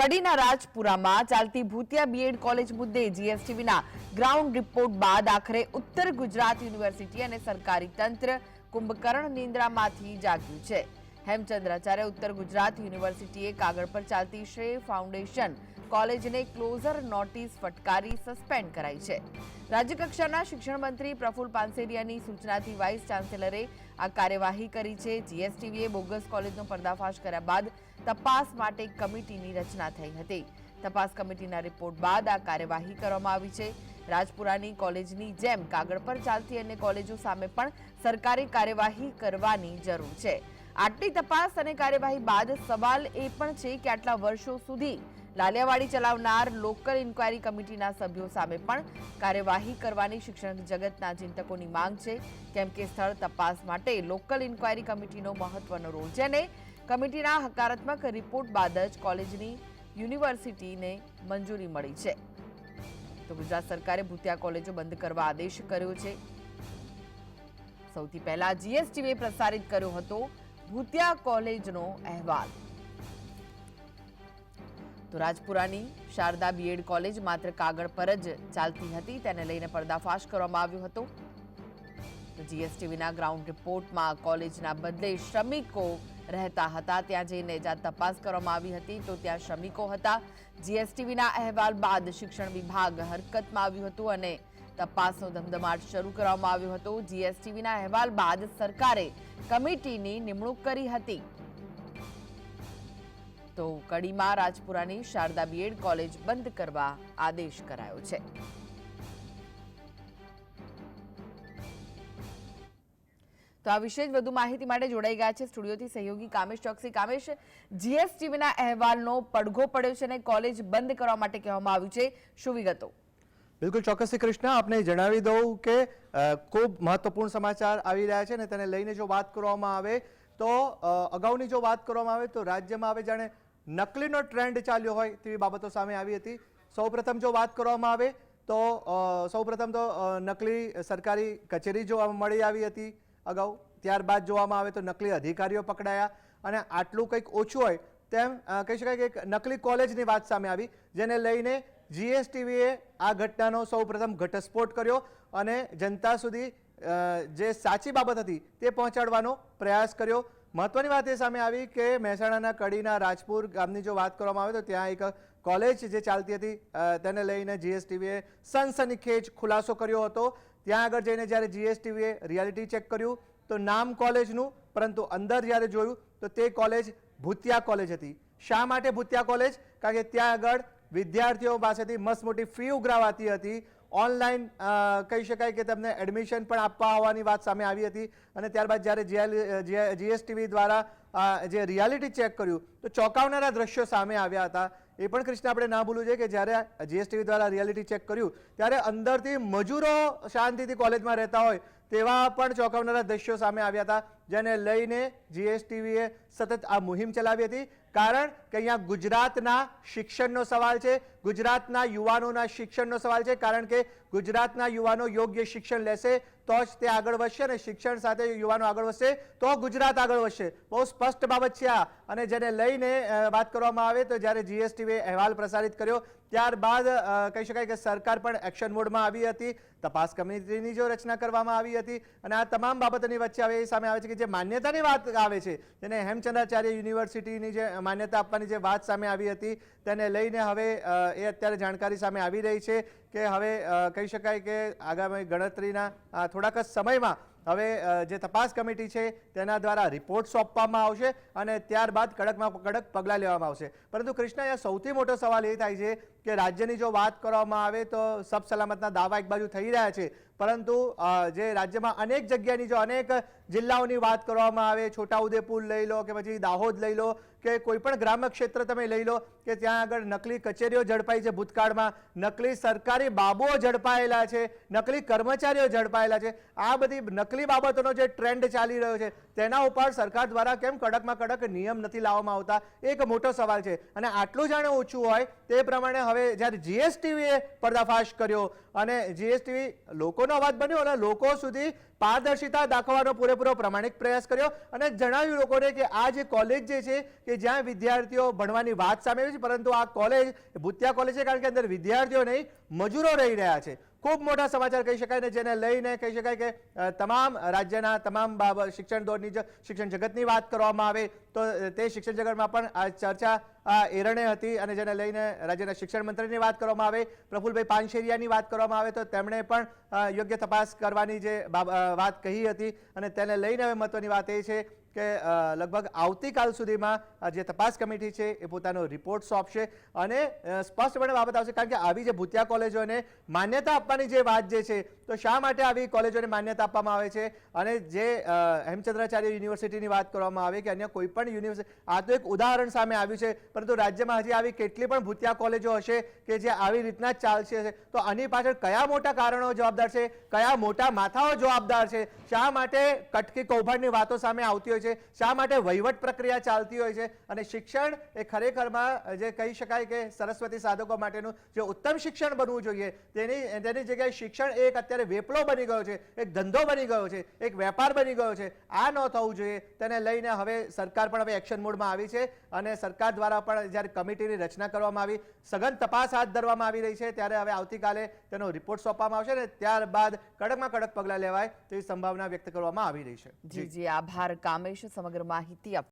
કડીના રાજપુરામાં ચાલતી ભૂતિયા B Ed college મુદ્દે જીએસટીવીના ground report બાદ આખરે ઉત્તર ગુજરાત યુનિવર્સિટી અને સરકારી તંત્ર કુંભકર્ણ નિંદ્રામાંથી જાગ્યું છે. હેમચંદ્રાચાર્ય ઉત્તર ગુજરાત યુનિવર્સિટીએ કાગળ પર ચાલતી શ્રેય ફાઉન્ડેશન કોલેજને ક્લોઝર નોટિસ ફટકારી સસ્પેન્ડ કરાઈ છે. રાજ્યકક્ષાના શિક્ષણ મંત્રી પ્રફુલ પાનસેરિયાની સૂચનાથી વાઇસ ચાન્સેલરે આ કાર્યવાહી કરી છે. જીએસટીવીએ બોગસ કોલેજનો પર્દાફાશ કર્યા બાદ તપાસ માટે કમિટીની રચના થઈ હતી. તપાસ કમિટીના રિપોર્ટ બાદ આ કાર્યવાહી કરવામાં આવી છે. રાજપુરાની કોલેજની જેમ કાગળ પર ચાલતી અન્ય કોલેજો સામે પણ સરકારી કાર્યવાહી કરવાની જરૂર છે. આટલી તપાસ અને કાર્યવાહી બાદ સવાલ એ પણ છે કે આટલા વર્ષો સુધી લાલિયાવાડી ચલાવનાર લોકલ ઇન્ક્વાયરી કમિટીના સભ્યો સામે પણ કાર્યવાહી કરવાની શિક્ષણ જગતના ચિંતકોની માંગ છે. કેમ કે સ્થળ તપાસ માટે લોકલ ઇન્ક્વાયરી કમિટીનો મહત્વનો રોલ અને કમિટીના હકારાત્મક રિપોર્ટ બાદ જ કોલેજની યુનિવર્સિટીને મંજૂરી મળી છે. તો ગુજરાત સરકારે ભૂતિયા કોલેજો બંધ કરવા આદેશ કર્યો છે. સૌથી પહેલા જીએસટીવીએ પ્રસારિત કર્યો હતો ભૂતિયા કોલેજનો અહેવાલ. તો રાજપુરાની શારદા બીએડ કોલેજ માત્ર કાગળ પર જ ચાલતી હતી, તેને લઈને પર્દાફાશ કરવામાં આવ્યો હતો. તો જીએસટીવીના ગ્રાઉન્ડ રિપોર્ટમાં કોલેજના બદલે શ્રમિકો રહેતા હતા, ત્યાં જઈને જ્યાં તપાસ કરવામાં આવી હતી. તો ત્યાં શ્રમિકો હતા. જીએસટીવીના અહેવાલ બાદ શિક્ષણ વિભાગ હરકતમાં આવ્યું હતું અને તપાસનો ધમધમાટ શરૂ કરવામાં આવ્યો હતો. જીએસટીવીના અહેવાલ બાદ સરકારે કમિટીની નિમણૂક કરી હતી. તો કડીમાં રાજપુરાની શારદા બીએડ કોલેજ બંધ કરવા આદેશ કરાયો છે. તો આ વિશે જ વધુ માહિતી માટે જોડાઈ ગયા છે સ્ટુડિયોથી સહયોગી કામેશ ચોકસી. કામેશ જીએસટીવીના અહેવાલનો પડઘો પડ્યો છે અને કોલેજ બંધ કરવા માટે કહેવામાં આવ્યું છે. શું વિગતો? બિલકુલ ચોક્કસથી કૃષ્ણ, આપને જણાવી દઉં કે ખૂબ મહત્વપૂર્ણ સમાચાર આવી રહ્યા છે અને તેને લઈને જો વાત કરવામાં આવે, તો અગાઉની જો વાત કરવામાં આવે તો રાજ્યમાં હવે જાણે નકલીનો ટ્રેન્ડ ચાલ્યો હોય તેવી બાબતો સામે આવી હતી. સૌપ્રથમ જો વાત કરવામાં આવે તો સૌપ્રથમ તો નકલી સરકારી કચેરી જોવા મળી આવી હતી અગાઉ. ત્યારબાદ જોવામાં આવે તો નકલી અધિકારીઓ પકડાયા અને આટલું કંઈક ઓછું હોય તેમ કહી શકાય કે એક નકલી કોલેજની વાત સામે આવી, જેને લઈને જીએસટીવીએ આ ઘટનાનો સૌપ્રથમ ઘટસ્ફોટ કર્યો અને જનતા સુધી જે સાચી બાબત હતી તે પહોંચાડવાનો પ્રયાસ કર્યો. મહત્વની વાત એ સામે આવી કે મહેસાણાના કડીના રાજપુર ગામની જો વાત કરવામાં આવે તો ત્યાં એક કોલેજ જે ચાલતી હતી તેને લઈને જીએસટીવીએ સનસનીખેજ ખુલાસો કર્યો હતો. ત્યાં આગળ જઈને જ્યારે જીએસટીવીએ રિયાલિટી ચેક કર્યું, તો નામ કોલેજનું, પરંતુ અંદર જ્યારે જોયું, તો તે કોલેજ ભૂતિયા કોલેજ હતી. શા માટે ભૂતિયા કોલેજ? કારણ કે ત્યાં આગળ વિદ્યાર્થીઓ પાસેથી મસ્ત મોટી ફી ઉઘરાવાતી હતી. ઓનલાઈન કહી શકાય કે તમને એડમિશન પણ આપવા હોવાની વાત સામે આવી હતી અને ત્યારબાદ જ્યારે જીએસટીવી દ્વારા જે રિયાલિટી ચેક કર્યું, તો ચોંકાવનારા દ્રશ્યો સામે આવ્યા હતા. એ પણ કૃષ્ણ આપણે ના ભૂલવું જોઈએ કે જ્યારે જીએસટીવી દ્વારા રિયાલિટી ચેક કર્યું, ત્યારે અંદરથી મજૂરો શાંતિથી કોલેજમાં રહેતા હોય તેવા પણ ચોંકાવનારા દ્રશ્યો સામે આવ્યા હતા, જેને લઈને જીએસટીવીએ સતત આ મુહિમ ચલાવી હતી. કારણ કે અહીંયા ગુજરાતના શિક્ષણનો સવાલ છે, ગુજરાતના યુવાનોના શિક્ષણનો સવાલ છે. કારણ કે ગુજરાતના યુવાનો યોગ્ય શિક્ષણ લેશે તો જ તે આગળ વધશે અને શિક્ષણ સાથે યુવાનો આગળ વધશે તો ગુજરાત આગળ વધશે. બહુ સ્પષ્ટ બાબત છે આ. અને જેને લઈને વાત કરવામાં આવે તો જ્યારે જીએસટીએ અહેવાલ પ્રસારિત કર્યો, ત્યારબાદ કહી શકાય કે સરકાર પણ એક્શન મોડમાં આવી હતી. તપાસ કમિટીની જો રચના કરવામાં આવી હતી. અને આ તમામ બાબતોની વચ્ચે હવે એ સામે આવે છે કે જે માન્યતાની વાત આવે છે, જેને હેમચંદ્રાચાર્ય યુનિવર્સિટીની જે માન્યતા આપવાની જે વાત સામે આવી હતી, તેને લઈને હવે એ અત્યારે જાણકારી સામે આવી રહી છે કે હવે કહી શકાય કે આગામી ગણતરીના થોડાક જ સમયમાં હવે જે તપાસ કમિટી છે, તેના દ્વારા રિપોર્ટ સોંપવામાં આવશે અને ત્યારબાદ કડકમાં કડક પગલાં લેવામાં આવશે. પરંતુ કૃષ્ણ, અહીંયા સૌથી મોટો સવાલ એ થાય છે કે રાજ્યની જો વાત કરવામાં આવે તો સબ સલામતના દાવા એક બાજુ થઈ રહ્યા છે. પરંતુ જે રાજ્યમાં અનેક જગ્યાની જો અનેક જિલ્લાઓની વાત કરવામાં આવે, છોટાઉદેપુર લઈ લો કે પછી દાહોદ લઈ લો કે કોઈ પણ ગ્રામ્ય ક્ષેત્ર તમે લઈ લો કે ત્યાં આગળ નકલી કચેરીઓ ઝડપાઈ છે ભૂતકાળમાં, નકલી સરકારી બાબુઓ ઝડપાયેલા છે, નકલી કર્મચારીઓ ઝડપાયેલા છે, આ બધી નકલી બાબતોનો જે ટ્રેન્ડ ચાલી રહ્યો છે, તેના ઉપર સરકાર દ્વારા કેમ કડકમાં કડક નિયમ નથી લાવવામાં આવતા? એક મોટો સવાલ છે. અને આટલું જાણે ઓછું હોય, તે પ્રમાણે હવે જ્યારે જીએસટીવીએ પર્દાફાશ કર્યો અને જીએસટીવી લોકોનો અવાજ બન્યો અને લોકો સુધી પારદર્શિતા દાખવવાનો પૂરેપૂરો પ્રમાણિક પ્રયાસ કર્યો અને જણાવ્યું લોકોને કે આ જે કોલેજ જે છે, કે જ્યાં વિદ્યાર્થીઓ ભણવાની વાત સામે છે, પરંતુ આ કોલેજ ભૂતિયા કોલેજ છે, કારણ કે અંદર વિદ્યાર્થીઓ નહીં, મજૂરો રહી રહ્યા છે. ખૂબ મોટા સમાચાર કહી શકાય ને જેને લઈને કહી શકાય કે તમામ રાજ્યના તમામ બાબત શિક્ષણ દોરની શિક્ષણ જગતની વાત કરવામાં આવે તો તે શિક્ષણ જગતમાં પણ આ ચર્ચા એરણે હતી અને જેને લઈને રાજ્યના શિક્ષણ મંત્રીની વાત કરવામાં આવે, પ્રફુલભાઈ પાનશેરિયાની વાત કરવામાં આવે તો તેમણે પણ યોગ્ય તપાસ કરવાની જે વાત કહી હતી અને તેને લઈને હવે મહત્વની વાત એ છે કે લગભગ આવતીકાલ સુધીમાં જે તપાસ કમિટી છે એ પોતાનો રિપોર્ટ સોંપશે અને સ્પષ્ટપણે બાબત આવશે. કારણ કે આવી જે ભૂતિયા કોલેજોને માન્યતા આપવાની જે વાત જે છે, તો શા માટે આવી કોલેજોને માન્યતા આપવામાં આવે છે? અને જે હેમચંદ્રાચાર્ય યુનિવર્સિટીની વાત કરવામાં આવે કે અન્ય કોઈ પણ યુનિવર્સિટી આ તો એક ઉદાહરણ સામે આવ્યું છે, પરંતુ રાજ્યમાં હજી આવી કેટલી પણ ભૂતિયા કોલેજો હશે કે જે આવી રીતના જ ચાલશે તો આની પાછળ કયા મોટા કારણો જવાબદાર છે? કયા મોટા માથાઓ જવાબદાર છે? શા માટે કટકી કૌભાંડની વાતો સામે આવતી હોય છે, શા માટે વહીવટ પ્રક્રિયા ચાલતી હોય છે? અને શિક્ષણ એ ખરેખરમાં જે કહી શકાય કે સરસ્વતી સાધકો માટેનું જે ઉત્તમ શિક્ષણ બનવું જોઈએ, તેની તેની જગ્યાએ શિક્ષણ એક અત્યારે વેપલો બની ગયો છે, એક ધંધો બની ગયો છે, એક વેપાર બની ગયો છે. આ ન થવું જોઈએ. તેને લઈને હવે સરકાર પણ હવે એક્શન મોડમાં આવી છે અને સરકાર દ્વારા પણ જ્યારે કમિટીની રચના કરવામાં આવી, સઘન તપાસ હાથ ધરવામાં આવી રહી છે, ત્યારે હવે આવતીકાલે તેનો રિપોર્ટ સોંપવામાં આવશે ને ત્યારબાદ કડકમાં કડક પગલાં લેવાય તેવી સંભાવના વ્યક્ત કરવામાં આવી રહી છે. જી જી, આભાર. કામેશ સમગ્ર માહિતી આપ